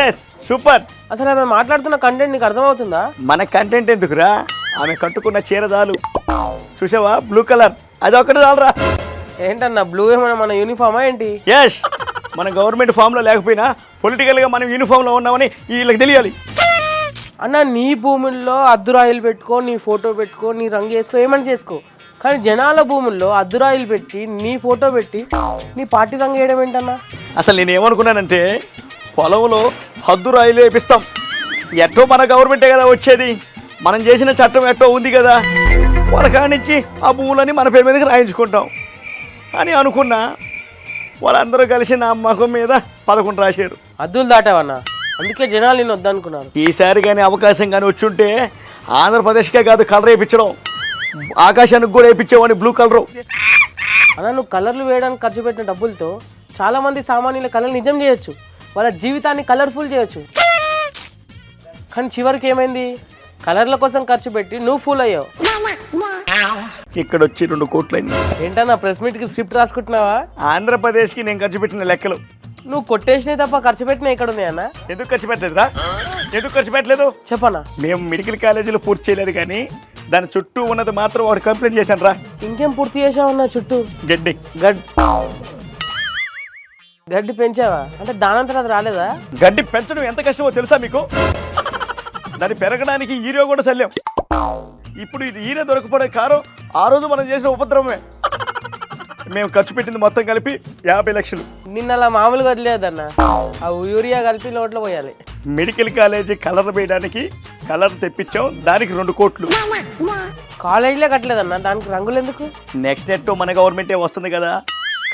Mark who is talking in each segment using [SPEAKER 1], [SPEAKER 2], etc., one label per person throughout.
[SPEAKER 1] Yes super
[SPEAKER 2] అసలు ఆమె మాట్లాడుతున్న కంటెంట్ నీకు అర్థమవుతుందా?
[SPEAKER 1] మన కంటెంట్ ఎందుకురా? ఆమె కట్టుకున్న చీర చాలు. చూసావా? బ్లూ కలర్ అది ఒకటి చాలరా.
[SPEAKER 2] ఏంటన్నా బ్లూ ఏమైనా మన యూనిఫామా ఏంటి?
[SPEAKER 1] ఎస్ మన గవర్నమెంట్ ఫామ్లో లేకపోయినా పొలిటికల్గా మనం యూనిఫామ్లో ఉన్నామని వీళ్ళకి తెలియాలి.
[SPEAKER 2] అన్న నీ భూముల్లో అద్దురాయిలు పెట్టుకో నీ ఫోటో పెట్టుకో నీ రంగు వేసుకో ఏమని చేసుకో? కానీ జనాల భూముల్లో అద్దురాయిలు పెట్టి నీ ఫోటో పెట్టి నీ పార్టీ రంగు వేయడం ఏంటన్నా?
[SPEAKER 1] అసలు నేను ఏమనుకున్నానంటే పొలంలో హద్దు రాయిలు వేపిస్తాం. ఎట్టో మన గవర్నమెంటే కదా వచ్చేది. మనం చేసిన చట్టం ఎట్టో ఉంది కదా. వాళ్ళ ఆ భూములని మన పేరు మీదకి రాయించుకుంటాం. అని అనుకున్నా వాళ్ళందరూ కలిసి నా మగం మీద పదకొండు రాశారు.
[SPEAKER 2] అద్దులు దాటావన్నా? అందుకే జనాలు నేను వద్దనుకున్నారు.
[SPEAKER 1] ఈసారి కానీ అవకాశం కానీ వచ్చుంటే ఆంధ్రప్రదేశ్కే కాదు కలర్ వేయించడం ఆకాశానికి కూడా వేయించేవాడిని బ్లూ కలరు.
[SPEAKER 2] అన్న నువ్వు కలర్లు వేయడానికి ఖర్చు పెట్టిన డబ్బులతో చాలా మంది సామాన్యుల కళలు నిజం చేయొచ్చు. వాళ్ళ జీవితాన్ని కలర్ఫుల్ చేయొచ్చు. కానీ చివరికి ఏమైంది? కలర్ల కోసం ఖర్చు పెట్టి నువ్వు ఫూల్ అయ్యావు.
[SPEAKER 1] ఇక్కడ వచ్చి రెండు కోట్లయింది
[SPEAKER 2] ఏంటన్నా ప్రెస్ మీట్కి స్క్రిప్ట్ రాసుకుంటున్నావా?
[SPEAKER 1] ఆంధ్రప్రదేశ్కి నేను ఖర్చు పెట్టిన లెక్కలు.
[SPEAKER 2] నువ్వు కొట్టేసినవి తప్ప ఖర్చు పెట్టిన ఇక్కడ ఉన్నాయన్న
[SPEAKER 1] ఎందుకు ఖర్చు పెట్టలేదురా ఎందుకు ఖర్చు పెట్టలేదు?
[SPEAKER 2] చెప్పన్నా
[SPEAKER 1] మేము మెడికల్ కాలేజీలో పూర్తి చేయలేదు కానీ దాని చుట్టూ ఉన్నది మాత్రం వాడు కంప్లైంట్ చేశాను రా.
[SPEAKER 2] ఇంకేం పూర్తి చేసావన్నా చుట్టూ?
[SPEAKER 1] గడ్డి.
[SPEAKER 2] గడ్ గడ్డి పెంచావా? అంటే దానంతరం అది రాలేదా?
[SPEAKER 1] గడ్డి పెంచడం ఎంత కష్టమో తెలుసా మీకు? దాన్ని పెరగడానికి ఈరియో కూడా శల్యం ఇప్పుడు ఇది ఈరే దొరకపోవడం కారం ఆ రోజు మనం చేసిన ఉపద్రవమే. మేము ఖర్చు పెట్టింది మొత్తం కలిపి యాభై లక్షలు.
[SPEAKER 2] నిన్న అలా మామూలుగా వదిలేదన్న. ఆ యూరియా కలిపి నోట్లో పోయాలి.
[SPEAKER 1] మెడికల్ కాలేజీ కలర్ వేయడానికి కలర్ తెప్పించాం దానికి రెండు కోట్లు.
[SPEAKER 2] కాలేజీలో కట్టలేదన్న దానికి రంగులు ఎందుకు?
[SPEAKER 1] నెక్స్ట్ ఎట్టో మన గవర్నమెంటే వస్తుంది కదా.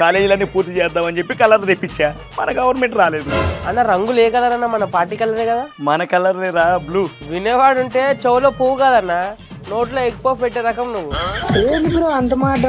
[SPEAKER 1] కాలేజీలన్నీ పూర్తి చేద్దామని చెప్పి కలర్ తెప్పించా. మన గవర్నమెంట్ రాలేదు.
[SPEAKER 2] అన్న రంగులు ఏ కలర్ అన్న మన పార్టీ కలరే కదా?
[SPEAKER 1] మన కలర్ రా బ్లూ.
[SPEAKER 2] వినేవాడు ఉంటే చెవులో పువ్వు కదన్న నోట్లో ఎక్కువ పెట్టే రకం నువ్వు.
[SPEAKER 3] అంత మాట